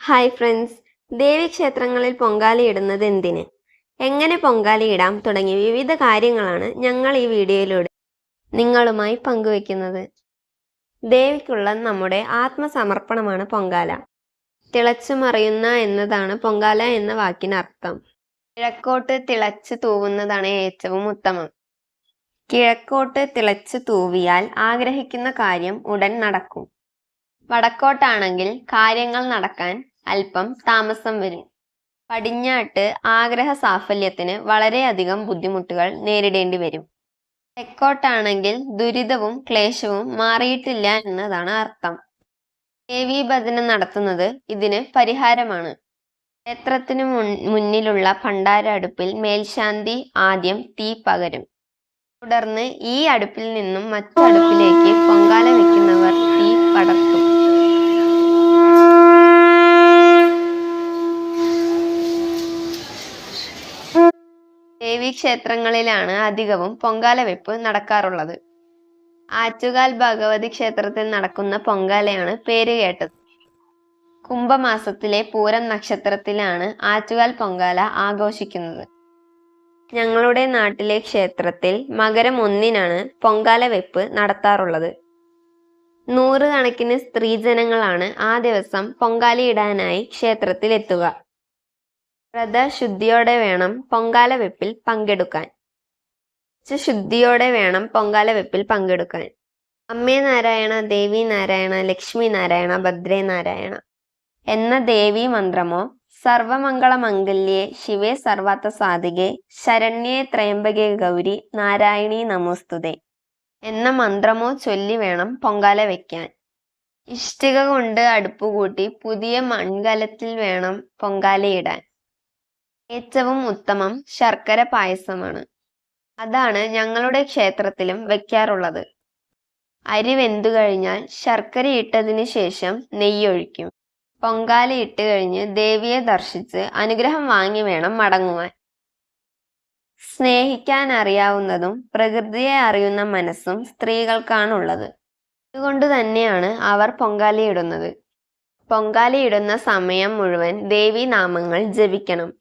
Hi friends ദേവീക്ഷേത്രങ്ങളിൽ പൊങ്കാലയിടുന്നത് എന്തിന്? എങ്ങനെ പൊങ്കാലയിടാം തുടങ്ങിയ വിവിധ കാര്യങ്ങളാണ് ഞങ്ങൾ ഈ വീഡിയോയിലൂടെ നിങ്ങളുമായി പങ്കുവെക്കുന്നത്. ദേവിക്കുള്ള നമ്മുടെ ആത്മസമർപ്പണമാണ് പൊങ്കാല. തിളച്ചു മറിയുന്ന എന്നതാണ് പൊങ്കാല എന്ന വാക്കിനർത്ഥം. കിഴക്കോട്ട് തിളച്ചു തൂവുന്നതാണ് ഏറ്റവും ഉത്തമം. കിഴക്കോട്ട് തിളച്ചു തൂവിയാൽ ആഗ്രഹിക്കുന്ന കാര്യം ഉടൻ നടക്കും. വടക്കോട്ടാണെങ്കിൽ കാര്യങ്ങൾ നടക്കാൻ അല്പം താമസം വരും. പടിഞ്ഞാട്ട് ആഗ്രഹ സാഫല്യത്തിന് വളരെയധികം ബുദ്ധിമുട്ടുകൾ നേരിടേണ്ടി വരും. തെക്കോട്ടാണെങ്കിൽ ദുരിതവും ക്ലേശവും മാറിയിട്ടില്ല എന്നതാണ് അർത്ഥം. ദേവീഭജനം നടത്തുന്നത് ഇതിന് പരിഹാരമാണ്. ക്ഷേത്രത്തിനു മുന്നിലുള്ള ഭണ്ഡാര അടുപ്പിൽ മേൽശാന്തി ആദ്യം തീ പകരും. തുടർന്ന് ഈ അടുപ്പിൽ നിന്നും മറ്റു അടുപ്പിലേക്ക് പൊങ്കാല വെക്കുന്നവർ തീ പടർത്തും ദേവീക്ഷേത്രങ്ങളിലാണ് അധികവും പൊങ്കാല വെപ്പ് നടക്കാറുള്ളത്. ആറ്റുകാൽ ഭഗവതി ക്ഷേത്രത്തിൽ നടക്കുന്ന പൊങ്കാലയാണ് പേരുകേട്ടത് കുംഭമാസത്തിലെ പൂരം നക്ഷത്രത്തിലാണ് ആറ്റുകാൽ പൊങ്കാല ആഘോഷിക്കുന്നത്. ഞങ്ങളുടെ നാട്ടിലെ ക്ഷേത്രത്തിൽ മകരം ഒന്നിനാണ് പൊങ്കാല വെപ്പ് നടത്താറുള്ളത്. നൂറുകണക്കിന് സ്ത്രീജനങ്ങളാണ് ആ ദിവസം പൊങ്കാലയിടാനായി ക്ഷേത്രത്തിൽ എത്തുക വ്രതശുദ്ധിയോടെ വേണം പൊങ്കാല വെപ്പിൽ പങ്കെടുക്കാൻ. ശുദ്ധിയോടെ വേണം പൊങ്കാല വെപ്പിൽ പങ്കെടുക്കാൻ. അമ്മേ നാരായണ ദേവി നാരായണ ലക്ഷ്മി നാരായണ ഭദ്രേ നാരായണ എന്ന ദേവി മന്ത്രമോ സർവമംഗള മംഗല്യേ ശിവേ സർവാത്ത സാധികെ ശരണ്യേ ത്രയംബകേ ഗൗരി നാരായണി നമോസ്തുതേ എന്ന മന്ത്രമോ ചൊല്ലി വേണം പൊങ്കാല വെക്കാൻ. ഇഷ്ടിക കൊണ്ട് അടുപ്പുകൂട്ടി പുതിയ മൺകലത്തിൽ വേണം പൊങ്കാലയിടാൻ. ഏറ്റവും ഉത്തമം ശർക്കര പായസമാണ്. അതാണ് ഞങ്ങളുടെ ക്ഷേത്രത്തിലും വെക്കാറുള്ളത്. അരി വെന്തു കഴിഞ്ഞാൽ ശർക്കര ഇട്ടതിന് ശേഷം നെയ്യൊഴിക്കും പൊങ്കാല ഇട്ട് കഴിഞ്ഞ് ദേവിയെ ദർശിച്ച് അനുഗ്രഹം വാങ്ങി വേണം മടങ്ങുവാൻ. സ്നേഹിക്കാൻ അറിയാവുന്നതും പ്രകൃതിയെ അറിയുന്ന മനസ്സും സ്ത്രീകൾക്കാണുള്ളത്. അതുകൊണ്ട് തന്നെയാണ് അവർ പൊങ്കാലയിടുന്നത് പൊങ്കാലയിടുന്ന സമയം മുഴുവൻ ദേവി നാമങ്ങൾ ജപിക്കണം.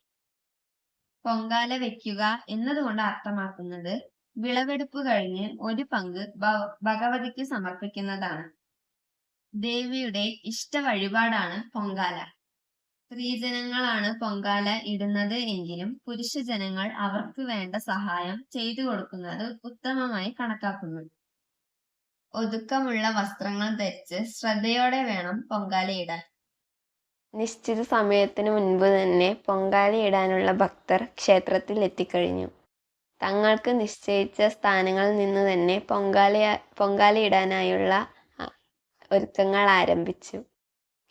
പൊങ്കാല വെക്കുക എന്നതുകൊണ്ട് അർത്ഥമാക്കുന്നത് വിളവെടുപ്പ് കഴിഞ്ഞ് ഒരു പങ്ക് ഭഗവതിക്ക് സമർപ്പിക്കുന്നതാണ്. ദേവിയുടെ ഇഷ്ട വഴിപാടാണ് പൊങ്കാല. സ്ത്രീജനങ്ങളാണ് പൊങ്കാല ഇടുന്നത് എങ്കിലും പുരുഷജനങ്ങൾ അവർക്ക് വേണ്ട സഹായം ചെയ്തു കൊടുക്കുന്നത് ഉത്തമമായി കണക്കാക്കുന്നു. ഒതുക്കമുള്ള വസ്ത്രങ്ങൾ ധരിച്ച് ശ്രദ്ധയോടെ വേണം പൊങ്കാലയിടാൻ നിശ്ചിത സമയത്തിന് മുൻപ് തന്നെ പൊങ്കാലയിടാനുള്ള ഭക്തർ ക്ഷേത്രത്തിൽ എത്തിക്കഴിഞ്ഞു. തങ്ങൾക്ക് നിശ്ചയിച്ച സ്ഥാനങ്ങളിൽ നിന്ന് തന്നെ പൊങ്കാല പൊങ്കാലയിടാനായുള്ള ഒരുക്കങ്ങൾ ആരംഭിച്ചു.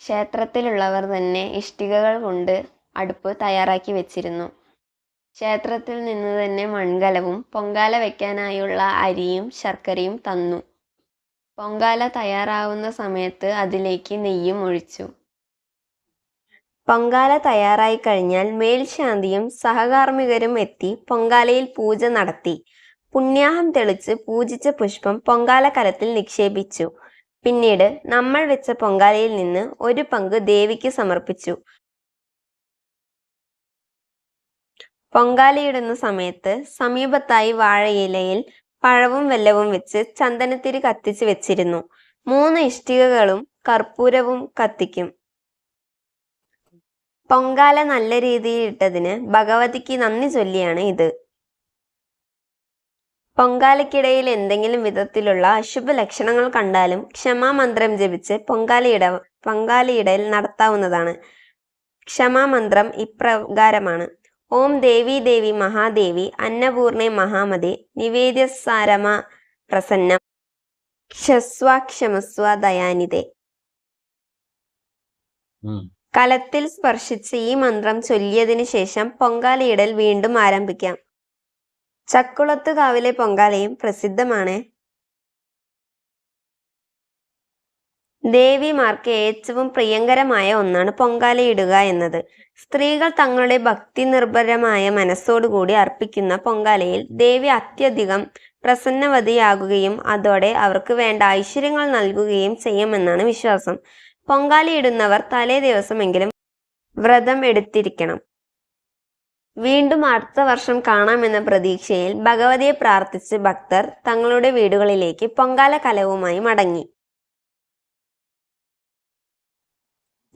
ക്ഷേത്രത്തിലുള്ളവർ തന്നെ ഇഷ്ടികകൾ കൊണ്ട് അടുപ്പ് തയ്യാറാക്കി വെച്ചിരുന്നു. ക്ഷേത്രത്തിൽ നിന്ന് തന്നെ മൺകലവും പൊങ്കാല വയ്ക്കാനായുള്ള അരിയും ശർക്കരയും തന്നു. പൊങ്കാല തയ്യാറാവുന്ന സമയത്ത് അതിലേക്ക് നെയ്യും ഒഴിച്ചു. പൊങ്കാല തയ്യാറായി കഴിഞ്ഞാൽ മേൽശാന്തിയും സഹകാർമ്മികരും എത്തി പൊങ്കാലയിൽ പൂജ നടത്തി. പുണ്യാഹം തെളിച്ച് പൂജിച്ച പുഷ്പം പൊങ്കാല കലത്തിൽ നിക്ഷേപിച്ചു. പിന്നീട് നമ്മൾ വെച്ച പൊങ്കാലയിൽ നിന്ന് ഒരു പങ്ക് ദേവിക്ക് സമർപ്പിച്ചു. പൊങ്കാലയിടുന്ന സമയത്ത് സമീപത്തായി വാഴയിലയിൽ പഴവും വെല്ലവും വെച്ച് ചന്ദനത്തിരി കത്തിച്ചു വെച്ചിരുന്നു. മൂന്ന് ഇഷ്ടികകളും കർപ്പൂരവും കത്തിക്കും. പൊങ്കാല നല്ല രീതിയിൽ ഇട്ടതിന് ഭഗവതിക്ക് നന്ദി ചൊല്ലിയാണ് ഇത്. പൊങ്കാലയ്ക്കിടയിൽ എന്തെങ്കിലും വിധത്തിലുള്ള അശുഭ ലക്ഷണങ്ങൾ കണ്ടാലും ക്ഷമാമന്ത്രം ജപിച്ച് പൊങ്കാലയിട പൊങ്കാലയിടൽ നടത്താവുന്നതാണ്. ക്ഷമാമന്ത്രം ഇപ്രകാരമാണ്. ഓം ദേവി ദേവി മഹാദേവി അന്നപൂർണെ മഹാമതി നിവേദ്യസാരമ പ്രസന്നം. ക്ഷസ്വ ക്ഷമസ്വ ദയാനിതേ. കലത്തിൽ സ്പർശിച്ച് ഈ മന്ത്രം ചൊല്ലിയതിനു ശേഷം പൊങ്കാലയിടൽ വീണ്ടും ആരംഭിക്കാം. ചക്കുളത്തുകാവിലെ പൊങ്കാലയും പ്രസിദ്ധമാണ്. ദേവിമാർക്ക് ഏറ്റവും പ്രിയങ്കരമായ ഒന്നാണ് പൊങ്കാലയിടുക എന്നത്. സ്ത്രീകൾ തങ്ങളുടെ ഭക്തി നിർഭരമായ മനസ്സോടുകൂടി അർപ്പിക്കുന്ന പൊങ്കാലയിൽ ദേവി അത്യധികം പ്രസന്നവതിയാകുകയും അതോടെ അവർക്ക് വേണ്ട ഐശ്വര്യങ്ങൾ നൽകുകയും ചെയ്യുമെന്നാണ് വിശ്വാസം. പൊങ്കാലയിടുന്നവർ തലേ ദിവസമെങ്കിലും വ്രതം എടുത്തിരിക്കണം. വീണ്ടും അടുത്ത വർഷം കാണാമെന്ന പ്രതീക്ഷയിൽ ഭഗവതിയെ പ്രാർത്ഥിച്ച് ഭക്തർ തങ്ങളുടെ വീടുകളിലേക്ക് പൊങ്കാല കലവുമായി മടങ്ങി.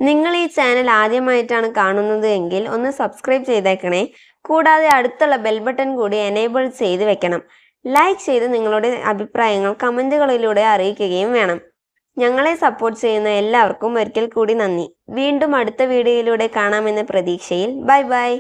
നിങ്ങൾ ഈ ചാനൽ ആദ്യമായിട്ടാണ് കാണുന്നത് എങ്കിൽ ഒന്ന് സബ്സ്ക്രൈബ് ചെയ്തേക്കണേ. കൂടാതെ അടുത്തുള്ള ബെൽ ബട്ടൺ കൂടി എനേബിൾ ചെയ്ത് വെക്കണം. ലൈക്ക് ചെയ്ത് നിങ്ങളുടെ അഭിപ്രായങ്ങൾ കമന്റുകളിലൂടെ അറിയിക്കുകയും വേണം. ഞങ്ങളെ സപ്പോർട്ട് ചെയ്യുന്ന എല്ലാവർക്കും ഒരിക്കൽ കൂടി നന്ദി. വീണ്ടും അടുത്ത വീഡിയോയിലൂടെ കാണാമെന്ന പ്രതീക്ഷയിൽ ബൈ ബൈ.